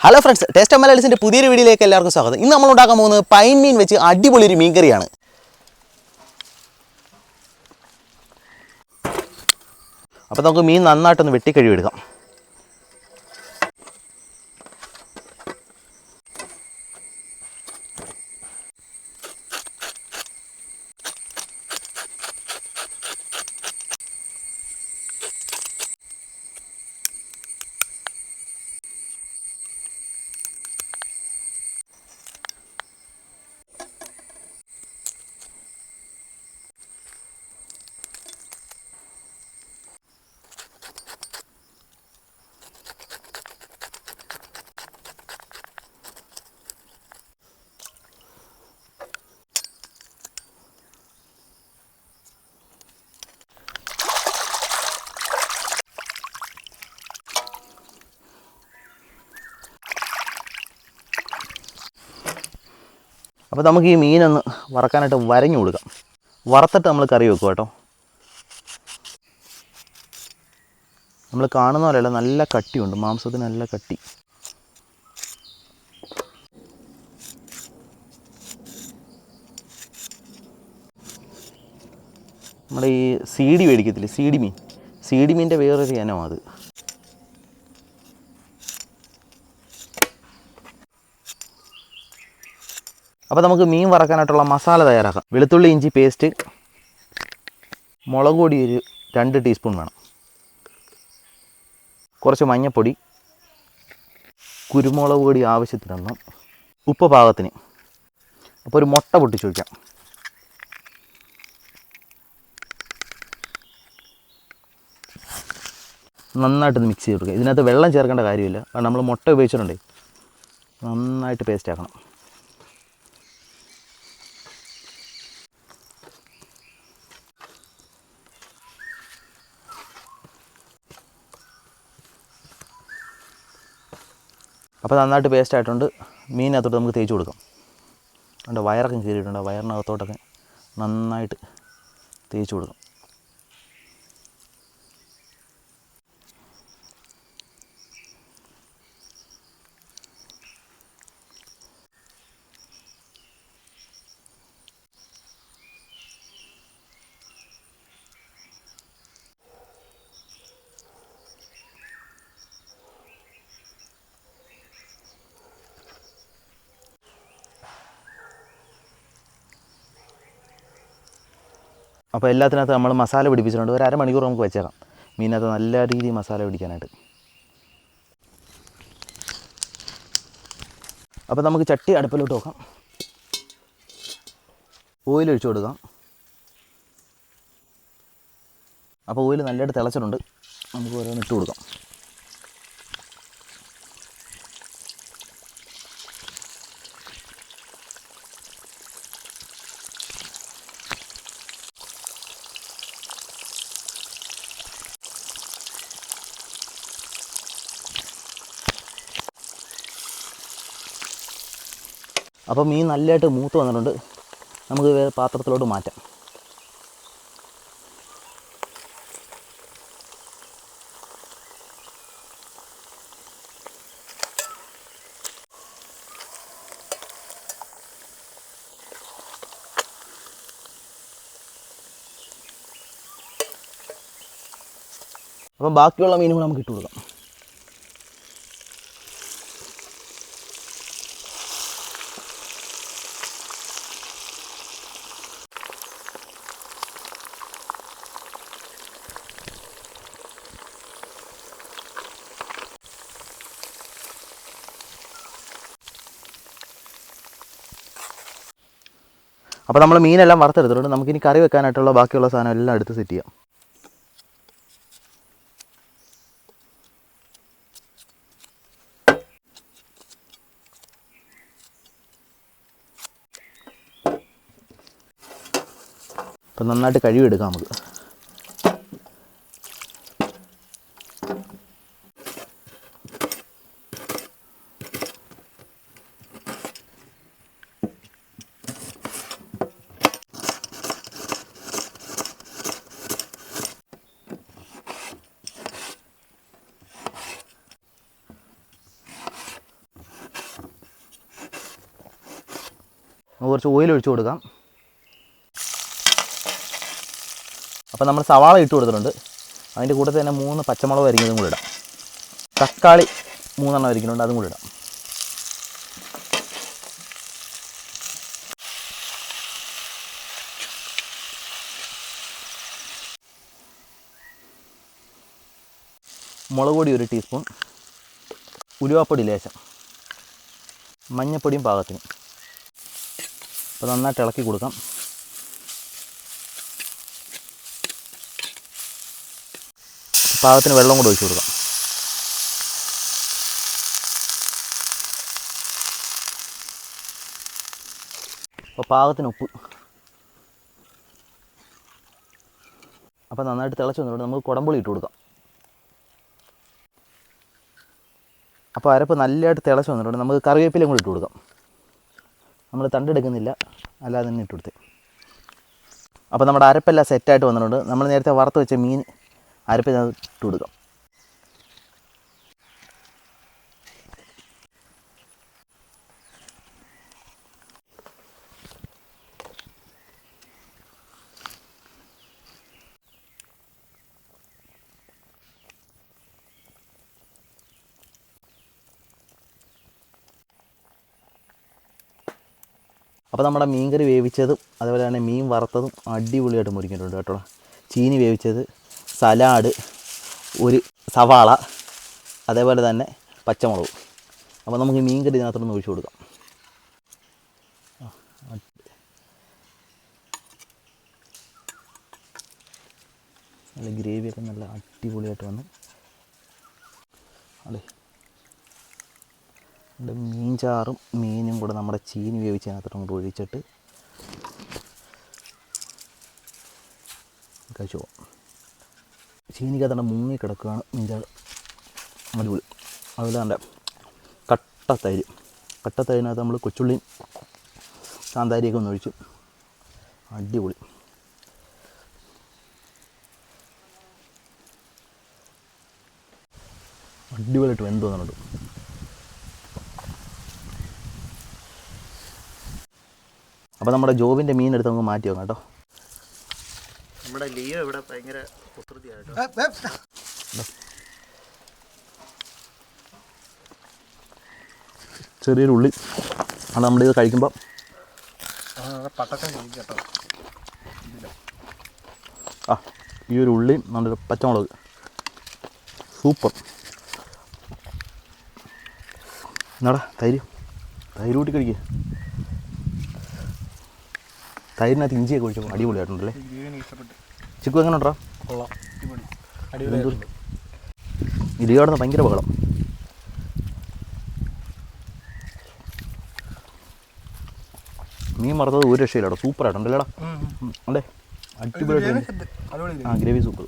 Hello friends taste മലയാളീസിന്റെ പുതിയൊരു വീഡിയോയിലേക്ക് എല്ലാവർക്കും സ്വാഗതം. ഇന്ന് നമ്മൾ ഉണ്ടാക്കാൻ പോകുന്നത് പൈൻ മീൻ വെച്ച് അടിപൊളി ഒരു മീൻ കറിയാണ് അപ്പോൾ നമുക്ക് മീൻ നന്നായിട്ടൊന്ന് വെട്ടിക്കഴുകി അപ്പോൾ നമുക്ക് ഈ മീനൊന്ന് വറക്കാനായിട്ട് വരഞ്ഞു കൊടുക്കാം. വറുത്തിട്ട് നമ്മൾ കറി വെക്കും കേട്ടോ. നമ്മൾ കാണുന്ന പോലെയല്ല നല്ല കട്ടിയുണ്ട്. മാംസത്തിന് നല്ല കട്ടി. നമ്മുടെ ഈ സീഡി മേടിക്കത്തില്ലേ? സീഡി മീൻ. സീഡി മീന്റെ വേറൊരു ഇനമാണ് അത്. അപ്പോൾ നമുക്ക് മീൻ വറക്കാനായിട്ടുള്ള മസാല തയ്യാറാക്കാം. വെളുത്തുള്ളി ഇഞ്ചി പേസ്റ്റ് മുളക് പൊടി ഒരു രണ്ട് ടീസ്പൂൺ വേണം. കുറച്ച് മഞ്ഞൾപ്പൊടി കുരുമുളക് പൊടി ആവശ്യത്തിനൊന്നും ഉപ്പ് പാകത്തിന്. അപ്പോൾ ഒരു മുട്ട പൊട്ടിച്ച് വയ്ക്കാം നന്നായിട്ട് മിക്സ് ചെയ്ത് കൊടുക്കുക. ഇതിനകത്ത് വെള്ളം ചേർക്കേണ്ട കാര്യമില്ല. കാരണം നമ്മൾ മുട്ട ഉപയോഗിച്ചിട്ടുണ്ടേ. നന്നായിട്ട് പേസ്റ്റ് ആക്കണം. അപ്പോൾ നന്നായിട്ട് പേസ്റ്റ് ആയിട്ടുണ്ട്. മീനകത്തോട്ട് നമുക്ക് തേച്ച് കൊടുക്കാം. അതിന്റെ വയറൊക്കെ കീറിയിട്ടുണ്ട്. വയറിനകത്തോട്ടൊക്കെ നന്നായിട്ട് തേച്ച് കൊടുക്കാം. അപ്പോൾ എല്ലാത്തിനകത്ത് നമ്മൾ മസാല പിടിപ്പിച്ചിട്ടുണ്ട്. ഒരു അരമണിക്കൂർ നമുക്ക് വെച്ചേക്കാം. മീനകത്ത് നല്ല രീതിയിൽ മസാല പിടിക്കാനായിട്ട്. അപ്പോൾ നമുക്ക് ചട്ടി അടുപ്പിലോട്ട് നോക്കാം ഓയിൽ ഒഴിച്ചു കൊടുക്കാം. അപ്പോൾ ഓയിൽ നല്ലതായിട്ട് തിളച്ചിട്ടുണ്ട്. നമുക്ക് ഓരോന്ന് ഇട്ട് കൊടുക്കാം. അപ്പോൾ മീൻ നല്ലതായിട്ട് മൂത്ത് വന്നിട്ടുണ്ട്. നമുക്ക് വേറെ പാത്രത്തിലോട്ട് മാറ്റാം. അപ്പം ബാക്കിയുള്ള മീനും നമുക്ക് ഇട്ട് കൊടുക്കാം. അപ്പോൾ നമ്മൾ മീനെല്ലാം വറുത്തെടുത്തിട്ടുണ്ട് നമുക്കിനി കറി വെക്കാനായിട്ടുള്ള ബാക്കിയുള്ള സാധനം എല്ലാം എടുത്ത് സെറ്റ് ചെയ്യാം. അപ്പം നന്നായിട്ട് കഴുകിയെടുക്കാം നമുക്ക്. കുറച്ച് ഓയിൽ ഒഴിച്ചു കൊടുക്കാം. അപ്പോൾ നമ്മൾ സവാള ഇട്ട് കൊടുത്തിട്ടുണ്ട്. അതിന്റെ കൂടെ തന്നെ മൂന്ന് പച്ചമുളക് അരിഞ്ഞതും കൂടി ഇടാം. തക്കാളി മൂന്നെണ്ണം അരിക്കുന്നുണ്ട് അതും കൂടി ഇടാം. മുളക് പൊടി ഒരു ടീസ്പൂൺ ഉലുവാപ്പൊടി ലേശം. മഞ്ഞപ്പൊടിയും പാകത്തിന്. അപ്പോൾ നന്നായിട്ട് ഇളക്കി കൊടുക്കാം. പാകത്തിന് വെള്ളം കൂടെ ഒഴിച്ചു കൊടുക്കാം. അപ്പോൾ പാകത്തിന് ഉപ്പ്. അപ്പോൾ നന്നായിട്ട് തിളച്ച് വന്നിട്ട് നമുക്ക് കുടംപുളി ഇട്ട് കൊടുക്കാം. അപ്പോൾ അരപ്പ് നല്ലതായിട്ട് തിളച്ച് വന്നിട്ടുണ്ട്. നമുക്ക് കറിവേപ്പിലയും കൂടി ഇട്ട് കൊടുക്കാം. നമ്മൾ തണ്ടെടുക്കുന്നില്ല. അല്ലാതെ തന്നെ ഇട്ട് കൊടുത്തേ. അപ്പോൾ നമ്മുടെ അരപ്പെല്ലാം സെറ്റായിട്ട് വന്നിട്ടുണ്ട്. നമ്മൾ നേരത്തെ വറുത്ത് വെച്ച മീൻ അരപ്പിനകത്ത് ഇട്ട് കൊടുക്കാം. അപ്പോൾ നമ്മുടെ മീൻകറി വേവിച്ചതും അതുപോലെ തന്നെ മീൻ വറുത്തതും അടിപൊളിയായിട്ട് മുറിക്കിയിട്ടുണ്ട് കേട്ടോ. ചീനി വേവിച്ചത് സലാഡ് ഒരു സവാള അതേപോലെ തന്നെ പച്ചമുളക്. അപ്പോൾ നമുക്ക് മീൻ മീൻകറി ഇതിനകത്തോട്ട് ഒഴിച്ചു കൊടുക്കാം. നല്ല ഗ്രേവിയൊക്കെ നല്ല അടിപൊളിയായിട്ട് വന്നു. അതെ ഇവിടെ മീൻ ചാറും മീനും കൂടെ നമ്മുടെ ചീനി വേവിച്ചതിനകത്തോട്ട് അങ്ങോട്ട് ഒഴിച്ചിട്ട് കഴിച്ചു പോകാം ചീനിക്കകത്തന്നെ മുങ്ങി കിടക്കുകയാണ് മീൻചാറ് അടിപൊളി. അതുപോലെ കട്ട തൈര്. കട്ട തൈരിനകത്ത് നമ്മൾ കൊച്ചുള്ളിയും കാന്താരിയൊക്കെ ഒന്ന് ഒഴിച്ചു. അടിപൊളി. അടിപൊളിയായിട്ട് വെന്ത് അപ്പോൾ നമ്മുടെ ജോബിന്റെ മീൻ എടുത്ത് നമുക്ക് മാറ്റി വെക്കാം കേട്ടോ. നമ്മുടെ ലിയോ ഇവിടെ ഭയങ്കര ചെറിയൊരു ഉള്ളി. അത് നമ്മളിത് കഴിക്കുമ്പോൾ പട്ടക്കം കേട്ടോ. ആ ഈ ഒരു ഉള്ളി നമ്മുടെ പച്ചമുളക്. സൂപ്പർ. എന്നാടാ തൈര്. തൈര് കൂട്ടി കഴിക്കുക തൈരിനകത്ത് ഇഞ്ചിയൊക്കെ ഒഴിച്ചപ്പോൾ അടിപൊളിയായിട്ടുണ്ടല്ലേ ചിക്കു എങ്ങനെ ഉണ്ടോ ഇടിയോടുന്ന ഭയങ്കര ബഹളം. മീൻ വറുത്തത് ഒരു രക്ഷയില്ലാടോ സൂപ്പറായിട്ടുണ്ടല്ലേടാ അല്ലേ? അടിപൊളിയായിട്ട് അടിപൊളി ആ ഗ്രേവി സൂപ്പർ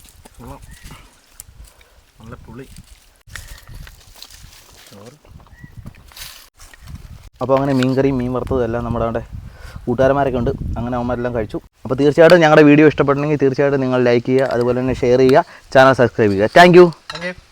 നല്ല പുളി. അപ്പോൾ അങ്ങനെ മീൻ കറിയും മീൻ വറുത്തതും എല്ലാം നമ്മുടെ അവിടെ കൂട്ടുകാരന്മാരൊക്കെ ഉണ്ട്. അങ്ങനെ അവന്മാരെല്ലാം കഴിച്ചു. അപ്പോൾ തീർച്ചയായിട്ടും ഞങ്ങളുടെ വീഡിയോ ഇഷ്ടപ്പെടണമെങ്കിൽ തീർച്ചയായിട്ടും നിങ്ങൾ ലൈക്ക് ചെയ്യുക അതുപോലെ തന്നെ ഷെയർ ചെയ്യുക ചാനൽ സബ്സ്ക്രൈബ് ചെയ്യുക. താങ്ക്